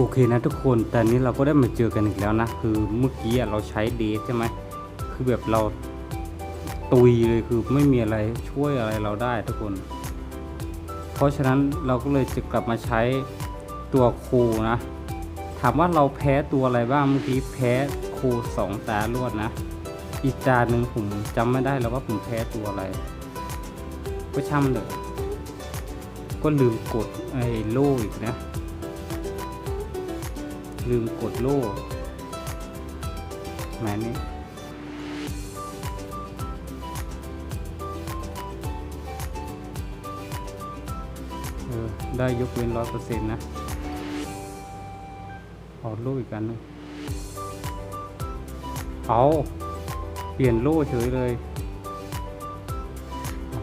โอเคนะทุกคนแต่นี้เราก็ได้มาเจอกันอีกแล้วนะ คือเมื่อกี้เราใช้เดทใช่ไหมคือแบบเราตุยเลยคือไม่มีอะไรช่วยอะไรเราได้ทุกคน เพราะฉะนั้นเราก็เลยจะกลับมาใช้ตัวครูนะ ถามว่าเราแพ้ตัวอะไรบ้างเมื่อกี้แพ้ครูสองตารวดนะ อีกจานหนึ่งผมจำไม่ได้แล้วว่าผมแพ้ตัวอะไร ก็ช่ำเลยก็ลืมกดไอ้โล่อีกนะ ลืมกดโล่แหมนี้เออ ได้ยกเว้นร้อยเปอร์เซ็นต์นะเอาโล่อีกอันนึงเอาเปลี่ยนโล่เฉยเลย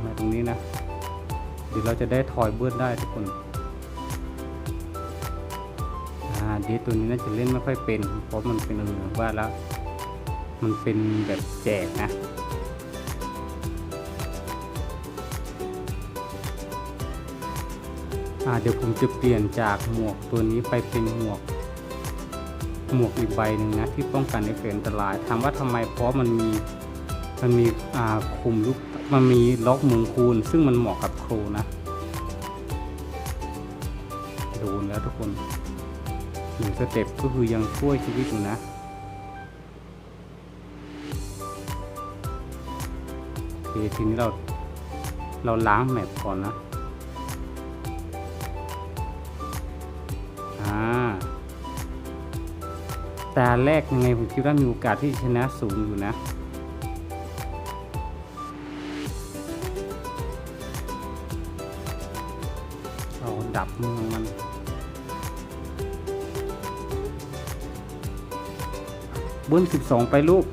มาตรงนี้นะ เดี๋ยวเราจะได้ถอยเบิ้ลได้ทุกคน เดทตัวนี้น่าจะเล่นไม่ค่อยเป็น เพราะมันเป็นเออว่าแล้ว มันเป็นแบบแจกนะเดี๋ยวผมจะเปลี่ยนจากหมวกตัวนี้ไปเป็นหมวก หมวกอีกใบหนึ่งนะที่ป้องกันเอฟเฟกต์อันตรายถามว่าทำไมเพราะมันมีมันมีอ่าคุมลูกมันมีล็อกมุงคูณ ซึ่งมันเหมาะกับครูนะโดนแล้วทุกคน หนึ่งสเต็ปก็คือยังช่วยชีวิตอยู่นะโอเคทีนี้เราเราล้างแมปก่อนนะอ่าแต่แรกยังไงผมคิดว่ามีโอกาสที่ชนะสูงอยู่นะ บิ้ลสิบสองไปลูก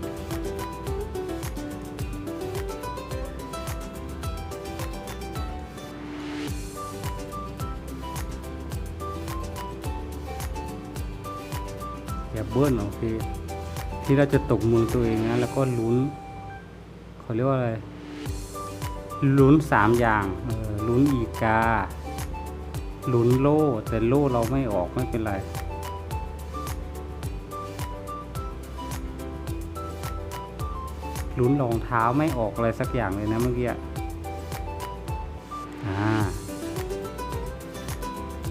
อย่าเบิ้ลโอเค ที่เราจะตกมือตัวเองนะ แล้วก็ลุ้นเขาเรียกว่าอะไร ลุ้นสามอย่างออลุ้นอีกาลุ้นโล่แต่โล่เราไม่ออกไม่เป็นไร ลุ้นรองเท้าไม่ออกอะไรสักอย่างเลยนะเมื่อกี้อ่า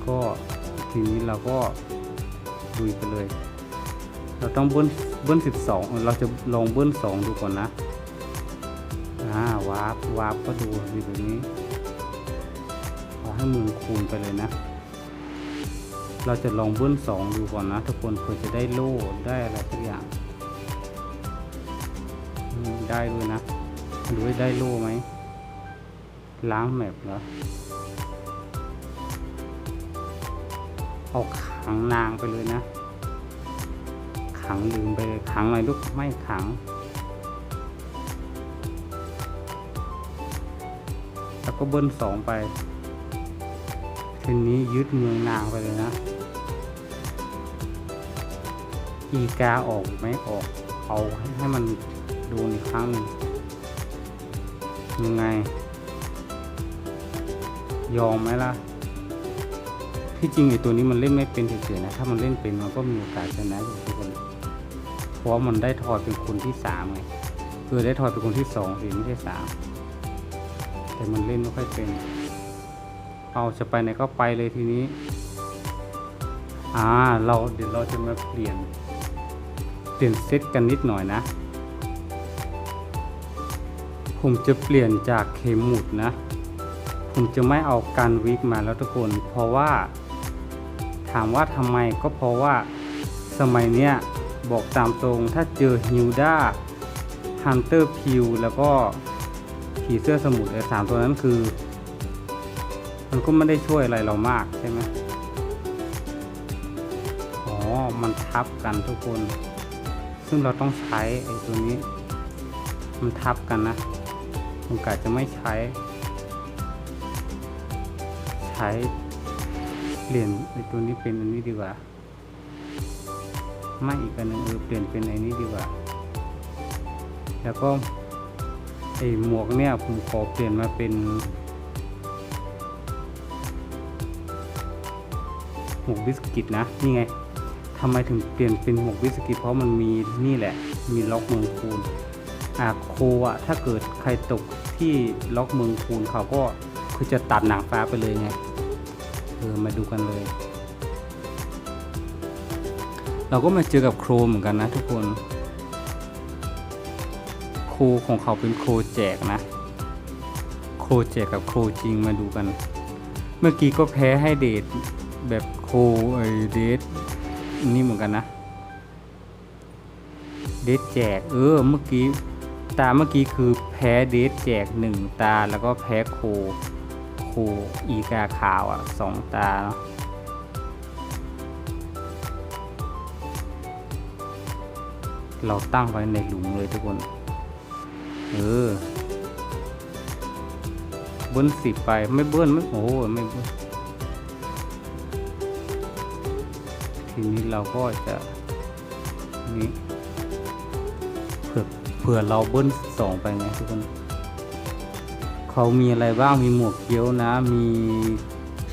ก็ทีนี้เราก็ลุยไปเลย เราต้องเบิ้ลเบิ้ลสิบสองเราจะลองเบิ้ลสองดูก่อนนะอ่าวาร์ปวาร์ปก็ดูดีแบบนี้ขอให้มือคูณไปเลยนะ เราจะลองเบิ้ลสองดูก่อนนะ ทุกคนเพื่อจะได้โล่ได้อะไรสักอย่าง ได้ด้วยนะดูได้โล่ไหมล้างแมปเหรอเอาขังนางไปเลยนะ ขังลืมไปขังอะไรลูกไม่ขัง แล้วก็เบิ้ลสองไปทีนี้ยึดเมืองนางไปเลยนะ อีกาออกไหมออก เอาให้มัน ดนอีกครั้งหนึ่งยังไง ยอมไหมล่ะ ที่จริงไอ้ตัวนี้มันเล่นไม่เป็นเฉยๆนะ ถ้ามันเล่นเป็นมันก็มีโอกาสชนะอยู่ทุกคน เพราะมันได้ทอยเป็นคนที่สามไงคือได้ทอยเป็นคนที่สองสิไม่ใช่สามแต่มันเล่นไม่ค่อยเป็น เอาจะไปไหนก็ไปเลยทีนี้ อ่า เราเดี๋ยวเราจะมาเปลี่ยนเปลี่ยนเซตกันนิดหน่อยนะ ผมจะเปลี่ยนจากเข็มหมุดนะ ผมจะไม่เอาการวิกมาแล้วทุกคน เพราะว่า ถามว่าทำไมก็เพราะว่าสมัยเนี้ยบอกตามตรงถ้าเจอฮิวด้าฮันเตอร์พิวแล้วก็ผีเสื้อสมุทรไอ้สามตัวนั้นคือ มันก็ไม่ได้ช่วยอะไรเรามากใช่ไหมอ๋อ มันทับกันทุกคน ซึ่งเราต้องใช้ไอ้ตัวนี้ มันทับกันนะ ผมกะจะไม่ใช้ ใช้เปลี่ยนไอตัวนี้เป็นอันนี้ดีกว่า ไม่อีกอันนึงเออเปลี่ยนเป็นไอ้นี้ดีกว่า แล้วก็ไอหมวกเนี่ยผมขอเปลี่ยนมาเป็นหมวกบิสกิตนะนี่ไงทำไมถึงเปลี่ยนเป็นหมวกบิสกิตเพราะมันมีนี่แหละ มีล็อกเมืองคูนอ่าโคอะถ้าเกิดใครตก ที่ล็อกเมืองคูนเขาก็คือจะตัดหนังฟ้าไปเลยไงเออมาดูกันเลย เราก็มาเจอกับโครเหมือนกันนะทุกคนโคของเขาเป็นโคแจกนะ โคแจกกับโคจริงมาดูกัน เมื่อกี้ก็แพ้ให้เดทแบบโคไอเดทนี่เหมือนกันนะ เดทแจกเออเมื่อกี้ ตาเมื่อกี้คือแพ้เดทแจกหนึ่งตาแล้วก็แพ้โค โคอีกาขาวอะสองตาเนาะเราตั้งไว้ในหลุมเลยทุกคน เออ เบิ้ลสิบไปไม่เบิ้ลไม่โอ้โหไม่เบิ้ลทีนี้เราก็จะนี่ เผื่อเราเบิ้ลสองไปไงทุกคน เขามีอะไรบ้างมีหมวกเกี้ยวนะ มี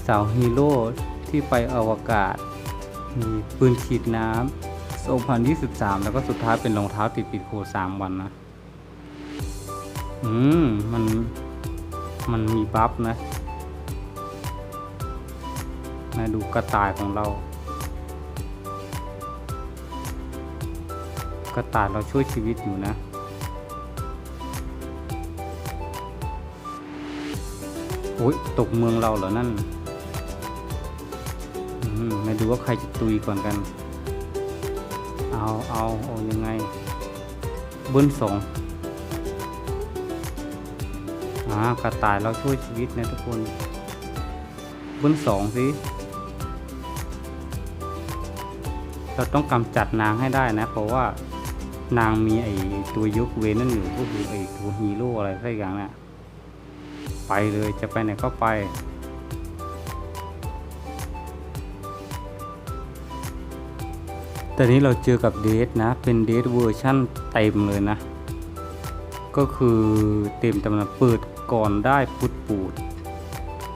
สาวฮีโร่ที่ไปอวกาศ มีปืนฉีดน้ำ2023 แล้วก็สุดท้ายเป็นรองเท้าติดปิดโคสามวันนะ อืม มัน มันมีบัฟนะมาดูกระต่ายของเรา กระต่ายเราช่วยชีวิตอยู่นะ อ้ยตกเมืองเราเหรอนั่นมาดูว่าใครจะตุยก่อนกัน เอาเอาเอายังไง เบิ้ลสองอ่ากระต่ายเราช่วยชีวิตนะทุกคน เบิ้ลสองสิ เราต้องกำจัดนางให้ได้นะ เพราะว่านางมีไอตัวยกเวนนั่นอยู่ก็คือไอตัวฮีโร่อะไรสักอย่างน่ะ ไปเลยจะไปไหนก็ไป แต่นี้เราเจอกับเดทนะ เป็นเดทเวอร์ชั่นเต็มเลยนะ ก็คือเต็มตำนานเปิดก่อนได้ปุดปูด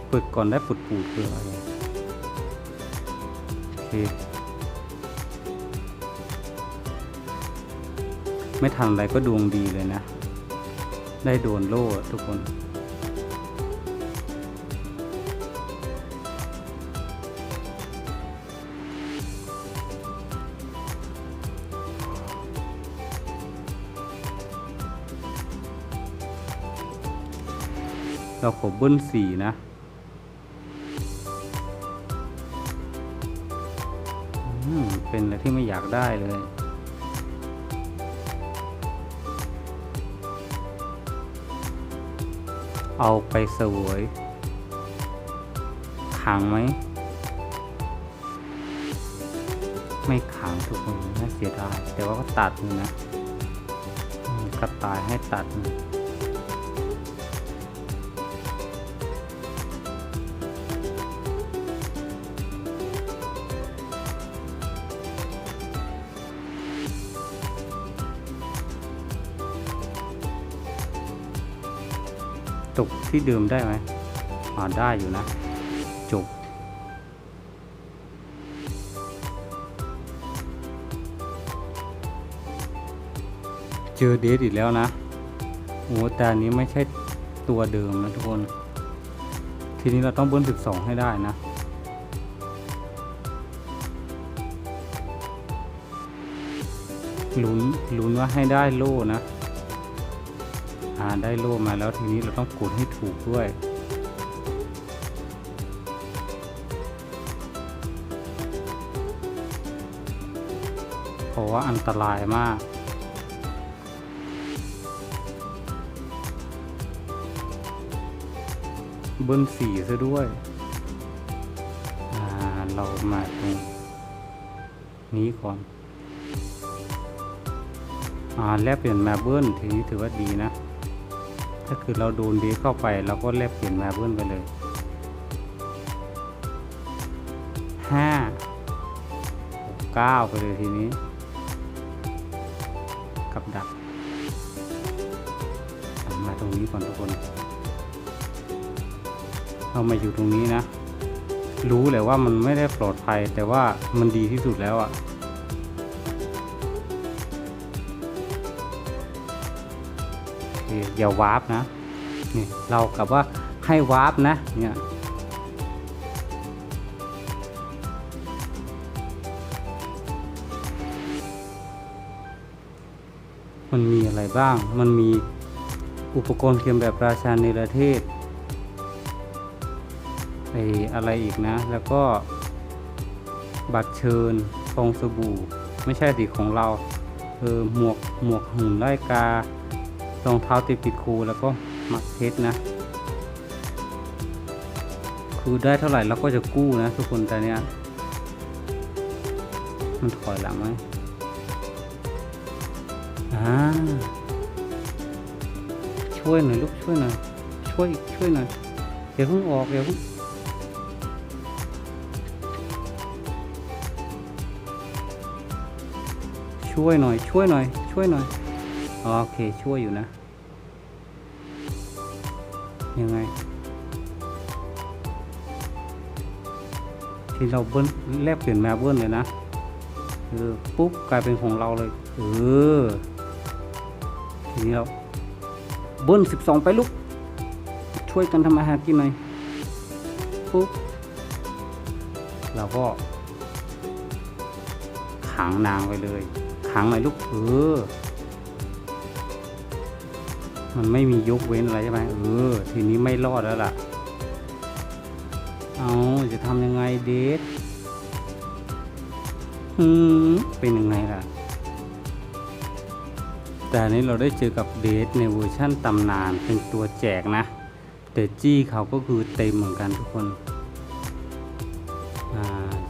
เปิดก่อนได้ปุดปูดคืออะไรโอเคไม่ทันอะไรก็ดวงดีเลยนะ ได้โดนโล่ทุกคน เราขอเบิ้ลสี่นะ เป็นอะไรที่ไม่อยากได้เลยเอาไปเสวยขังไหม ไม่ขังทุกคนน่าเสียดายแต่ว่าก็ตัดนะกระต่ายให้ตัดอยู่ ที่เดิมได้ไหมอ่าได้อยู่นะ จบ เจอเดทอีกแล้วนะโอ้แต่นนี้ไม่ใช่ตัวเดิมนะทุกคน ทีนี้เราต้องเบิ้ลสิบสองให้ได้นะลุ้นลุ้นว่าให้ได้โล่นะ อ่าได้โล่มาแล้วทีนี้เราต้องกดให้ถูกด้วย เพราะว่าอันตรายมากเบิ้ลสีซะด้วย อ่า เรามาตรงนี้ก่อน อ่า แลกเปลี่ยนมาเบิ้ลทีนี้ถือว่าดีนะ ถ้าคือเราดนดีเข้าไปเราก็แลกเปลี่ยนมาเบิ้ลไปเลยห้าเก้าไปเลยทีนี้ กับดักมาตรงนี้ก่อนทุกคนเรามาอยู่ตรงนี้นะ รู้แหละว่ามันไม่ได้ปลอดภัยแต่ว่ามันดีที่สุดแล้วอะโอเคอย่าวาร์ปนะนี่เรากับว่าให้วาร์ปนะเนี่ยมันมีอะไรบ้าง มันมีอุปกรณ์เทียมแบบราชาเนรเทศไออะไรอีกนะ แล้วก็บัตรเชิญฟองสบู่ ไม่ใช่สิของเรา เออ หมวก หมวกหุ่นไล่กา รองเท้าติดปิดคูแล้วก็มักเพชรนะ คือได้เท่าไหร่เราก็จะกู้นะ ทุกคนแต่เนี้ยมันถอยหลังไหมอ่าช่วยหน่อยลูกช่วยหน่อยช่วยช่วยหน่อยเดี๋ยวเพิ่งออกเดี๋ยวเพิ่งช่วยหน่อย ช่วยหน่อย ช่วยหน่อย โอเคช่วยอยู่นะ ยังไง ที่เราเบิ้ลแลกเปลี่ยนแมวเบิ้ลเลยนะเออปุ๊บกลายเป็นของเราเลย เออ ทีนี้เราเบิ้ลสิบสองไปลูก ช่วยกันทำอาหารกินหน่อย ปุ๊บ เราก็ขังนางไปเลยขังหน่อยลูก เออ มันไม่มียกเว้นอะไรใช่ไหมเออ ทีนี้ไม่รอดแล้วล่ะ เอาจะทำยังไงเดทอืมเป็นยังไงล่ะ แต่อันนี้เราได้เจอกับเดทในเวอร์ชั่นตำนานเป็นตัวแจกนะ แต่จี้เขาก็คือเต็มเหมือนกันทุกคน อ่า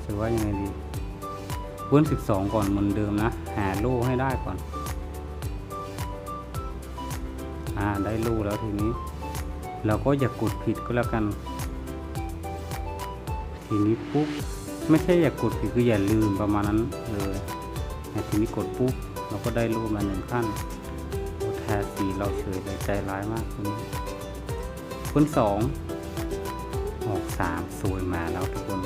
จะว่ายังไงดีเบิ้ลสิบสองก่อนเหมือนเดิมนะ หาโล่ให้ได้ก่อน อ่าได้โล่แล้วทีนี้ เราก็อย่ากกดผิดก็แล้วกัน ทีนี้ปุ๊บไม่ใช่อย่ากกดผิดคืออย่าลืมประมาณนั้นเลยทีนี้กดปุ๊บเราก็ได้รูปมาหนึ่งขั้นโอ้แทนสีเราเฉยเลยใจร้ายมากตรงนี้คนสองออกสามสวยมาแล้วทุกคน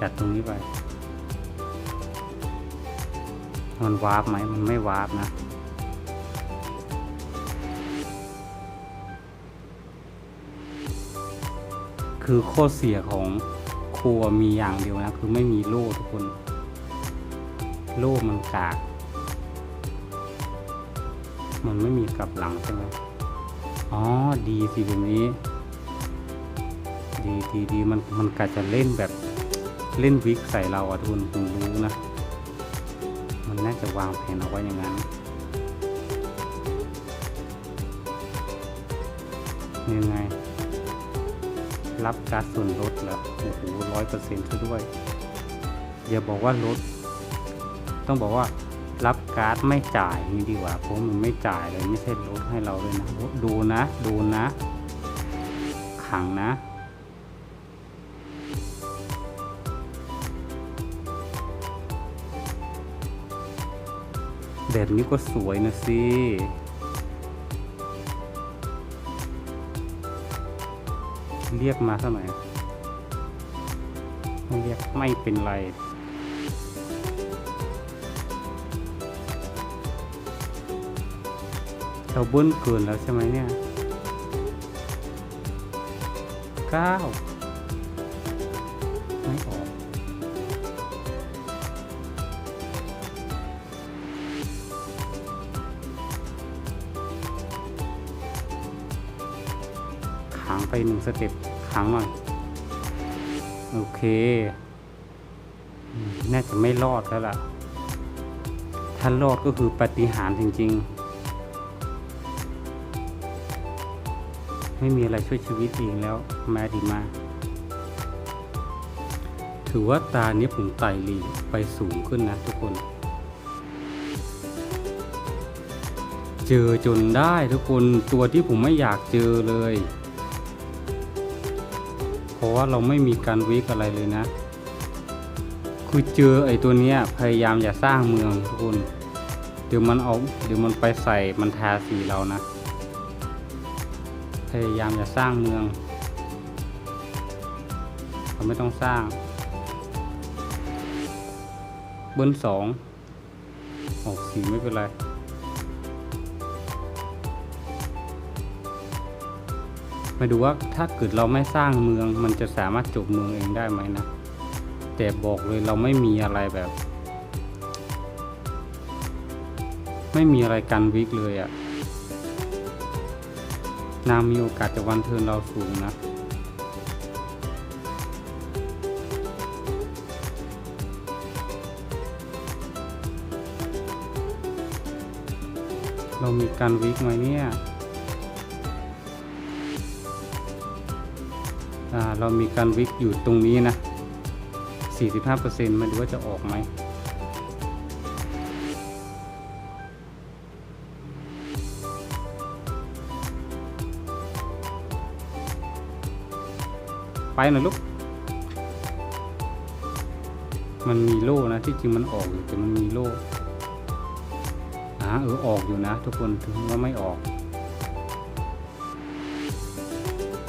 จัดตรงนี้ไป มันวาร์ปไหมมันไม่วาร์ปนะคือข้อเสียของครัวมีอย่างเดียวนะ คือไม่มีโล่ทุกคน โล่มันกาก มันไม่มีกลับหลังใช่ไหมอ๋อดีสิแบบนี้ ดีดีดีมันมันกะจะเล่นแบบเล่นวิกใส่เราอะทุกคนผมรู้นะ จะวางแผนเอาไว้อย่างนั้นยังไง รับการส่วนลดแล้วโอ้โหร้อยเปอร์เซ็นต์ซะด้วย อย่าบอกว่าลด ต้องบอกว่ารับการ์ดไม่จ่ายนี่ดีกว่าเพราะมันไม่จ่ายเลยไม่ใช่ลดให้เราเลยนะ ดูนะ ดูนะ ขังนะ แบบนี้ก็สวยนะสิเรียกมาเท่าไหร่ไม่เรียกไม่เป็นไรเราเบิ้ลเกินแล้วใช่ไหมเนี่ยเก้าไม่ออก ไปหนึ่งสเต็ปขังหน่อย โอเค น่าจะไม่รอดแล้วล่ะ ถ้ารอดก็คือปาฏิหารย์จริง ๆ ไม่มีอะไรช่วยชีวิตเองแล้ว มาดีมา ถือว่าตาเนี้ยผมไต่ลีไปสูงขึ้นนะทุกคน เจอจนได้ทุกคนตัวที่ผมไม่อยากเจอเลย เพราะว่าเราไม่มีการวิกอะไรเลยนะ คือเจอไอ้ตัวเนี้ยพยายามอย่าสร้างเมืองทุกคนเดี๋ยวมันเอาเดี๋ยวมันไปใส่มันทาสีเรานะ พยายามอย่าสร้างเมืองเราไม่ต้องสร้าง เบิ้ลสองออกสีไม่เป็นไร มาดูว่าถ้าเกิดเราไม่สร้างเมือง มันจะสามารถจบเมืองเองได้ไหมนะ แต่บอกเลยเราไม่มีอะไรแบบ ไม่มีอะไรกันวิกเลยอะ่ะนางมีโอกาสจะวันเทินเราสูงนะเรามีการวิกไหมเนี่ย เรามีการวิกอยู่ตรงนี้นะ 45%มาดูว่าจะออกไหมไปหน่อยลูก มันมีโล่นะ ที่จริงมันออกอยู่แต่มันมีโล่อ่าเออออกอยู่นะ ทุกคนถึงว่าไม่ออก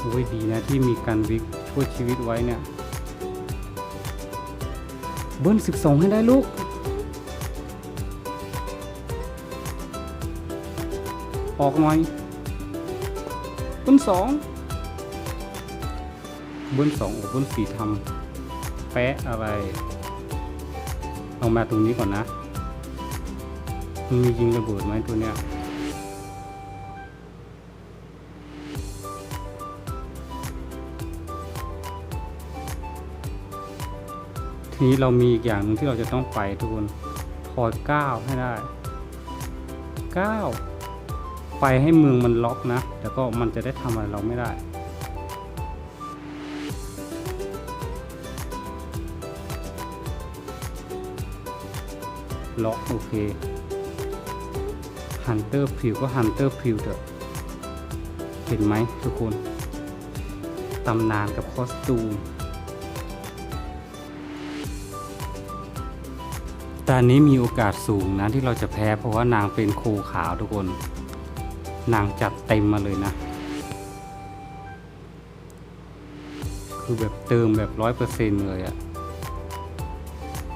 โอ้ยดีนะที่มีการวิกช่วยชีวิตไว้เนี่ย เบิ้ลสิบสองให้ได้ลูก ออกหน่อยเบิ้ลสองเบิ้ลสองโอ้เบิ้ลสี่ทำแปะอะไร เอามาตรงนี้ก่อนนะ มันมียิงระเบิดไหมตัวเนี้ย นี้เรามีอีกอย่างหนึ่งที่เราจะต้องไปทุกคนถอดก้าวให้ได้ก้าวไปให้เมืองมันล็อกนะ แต่ก็มันจะได้ทำอะไรเราไม่ได้ ล็อกโอเคฮันเตอร์พิวก็ฮันเตอร์พิวเถอะ เห็นไหมทุกคน ตำนานกับคอสตูม ตอนนี้มีโอกาสสูงนะที่เราจะแพ้เพราะว่านางเป็นโคขาวทุกคน นางจัดเต็มมาเลยนะ คือแบบเติมแบบร้อยเปอร์เซ็นต์เลยอะ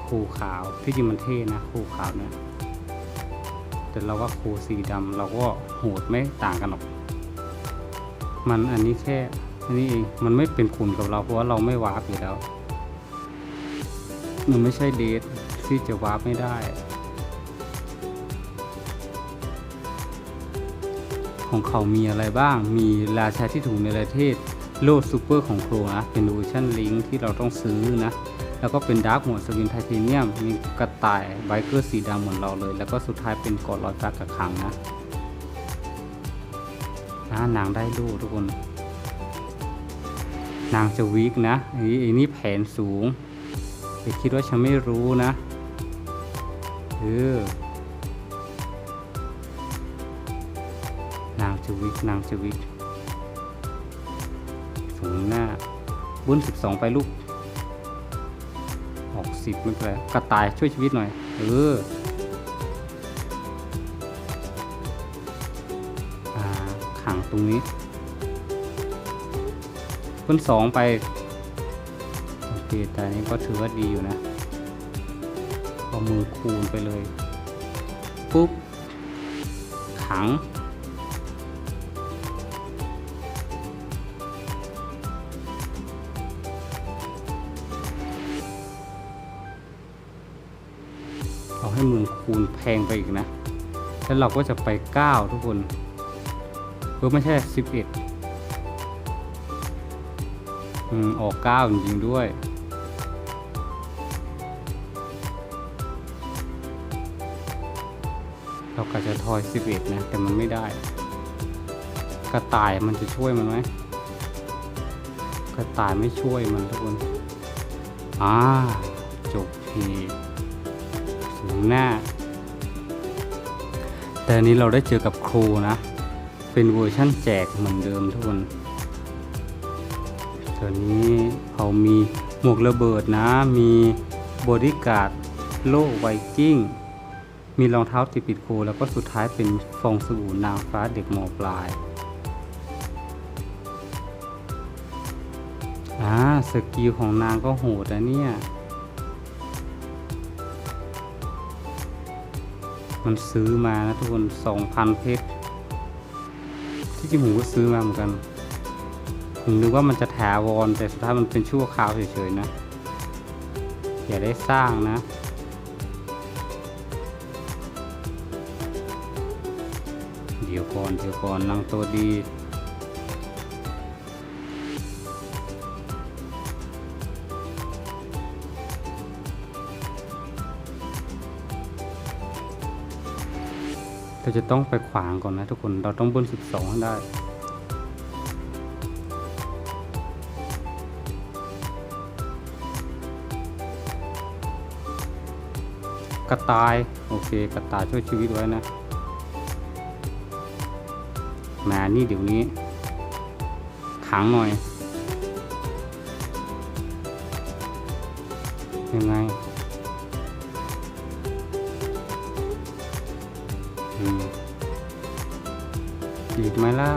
โคขาวที่จริงมันเท่นะโคขาวเนี่ยแต่เราว่าโคสีดำเราก็โหดไม่ต่างกันหรอก มันอันนี้แค่อันนี้เองมันไม่เป็นคุณกับเราเพราะว่าเราไม่วาร์ปอยู่แล้วมันไม่ใช่เดท ที่จะวาร์ปไม่ได้ ของเขามีอะไรบ้าง มีราชาที่ถูกในประเทศโลดซูเปอร์ของโครนะ เป็นเวอร์ชันลิงที่เราต้องซื้อนะ แล้วก็เป็นดาร์กหัวสวินไทเทเนียม มีกระต่ายไบเกอร์สีดำเหมือนเราเลย แล้วก็สุดท้ายเป็นกอดลอยฟ้ากับขังนะนะนางได้ลูกทุกคน นางจะวีกนะไอ้ไอ้นี่แผนสูงอย่าคิดว่าฉันไม่รู้นะ เออนางจะวิกนางจะวิกสูงหน้าบุญสิบสองไปลูกออกสิบไม่เป็นไรกระต่ายช่วยชีวิตหน่อย เอออ่าขังตรงนี้บุญสองไป โอเคแต่อันนี้ก็ถือว่าดีอยู่นะ มือคูณไปเลย ปุ๊บขังเอาให้มือคูณแพงไปอีกนะ แล้วเราก็จะไป 9 ทุกคนเออไม่ใช่ 11 อืม ออก 9 จริงๆด้วย เราก็จะทอย11นะแต่มันไม่ได้ กระต่ายมันจะช่วยมันไหมกระต่ายไม่ช่วยมันทุกคนอ่าจบทีถึงหน้า แต่นี้เราได้เจอกับครูนะ เป็นเวอร์ชั่นแจกเหมือนเดิมทุกคนตัวนี้เขามีหมวกระเบิดนะ มีบอดี้การ์ดโล่ไวกิ้ง มีรองเท้าติดปิดครูแล้วก็สุดท้ายเป็นฟองสบู่นางฟ้าเด็กมปลายอ่าสกิลของนางก็โหดนะเนี่ย มันซื้อมานะทุกคน2,000เพชรที่จริงผมก็ซื้อมาเหมือนกันผมนึกว่ามันจะถาวรแต่สุดท้ายมันเป็นชั่วคราวเฉยๆนะ อย่าได้สร้างนะ ก่อนเดี๋ยวก่อนนางตัวดีเราจะต้องไปขวางก่อนนะทุกคน เราต้องเบิ้ล12 ให้ได้ กระต่าย โอเค กระต่ายช่วยชีวิตไว้นะ มานี่เดี๋ยวนี้ขังหน่อย ยังไงอืมอีกไหมล่ะ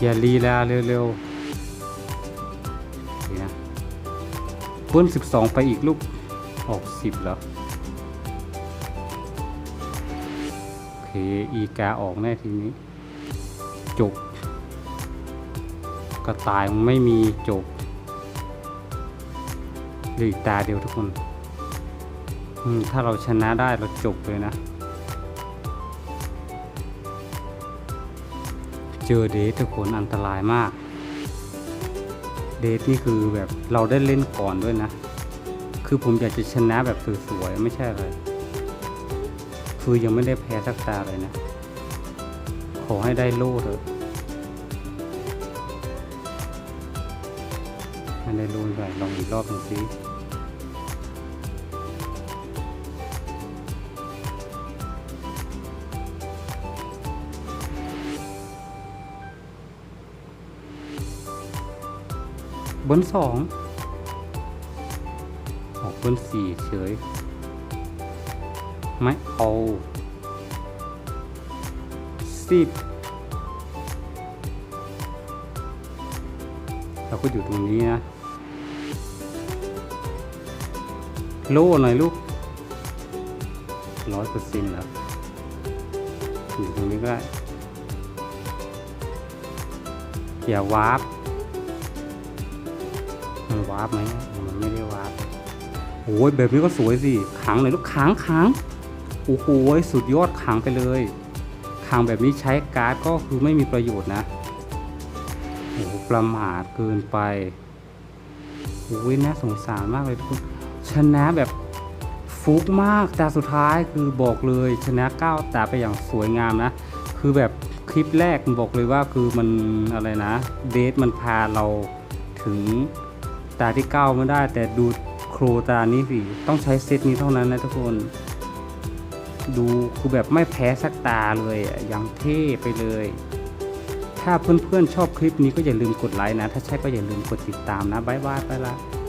อย่าลีลาเร็วๆนี่นะเบิ้ลสิบสองไปอีกลูกออกสิบแล้ว โออีกาออกแน่ทีนี้ จบกระต่ายมันไม่มีจบหลืออีกตาเดียวทุกคนถ้าเราชนะได้เราจบเลยนะ เจอเดททุกคนอันตรายมาก เดทนี่คือแบบเราได้เล่นก่อนด้วยนะ คือผมอยากจะชนะแบบสวยๆไม่ใช่อะไร คือยังไม่ได้แพ้สักตาเลยนะ ขอให้ได้โล่เถอะไม่ได้โล่ด้วยลองอีกรอบหนึ่งสิเบนสองออกเบนสี่เฉย ไม่เอาสิบเราก็อยู่ตรงนี้นะ โล่หน่อยลูกร้อยเปอร์เซ็นต์แล้วอยู่ตรงนี้ก็ได้อย่าวาร์ปมันวาร์ปไหมมันไม่ได้วาร์ปโอ้ยแบบนี้ก็สวยสิขังหน่อยลูกขังขัง โอ้โหสุดยอดขังไปเลยขังแบบนี้ใช้การ์ดก็คือไม่มีประโยชน์นะโอ้ประมาทเกินไปโอ้ยน่าสงสารมากเลยทุกคนชนะแบบฟุกมากแต่สุดท้ายคือบอกเลยชนะก้าตาไปอย่างสวยงามนะ คือแบบคลิปแรกบอกเลยว่าคือมันอะไรนะ เดทมันพาเราถึงตาที่เก้าไม่ได้ แต่ดูโครตานี้สิต้องใช้เซตนี้เท่านั้นนะทุกคน ดูคือแบบไม่แพ้สักตาเลยอะยังเท่ไปเลย ถ้าเพื่อนๆชอบคลิปนี้ก็อย่าลืมกดไลค์นะ ถ้าใช่ก็อย่าลืมกดติดตามนะ บ๊ายบายไปละ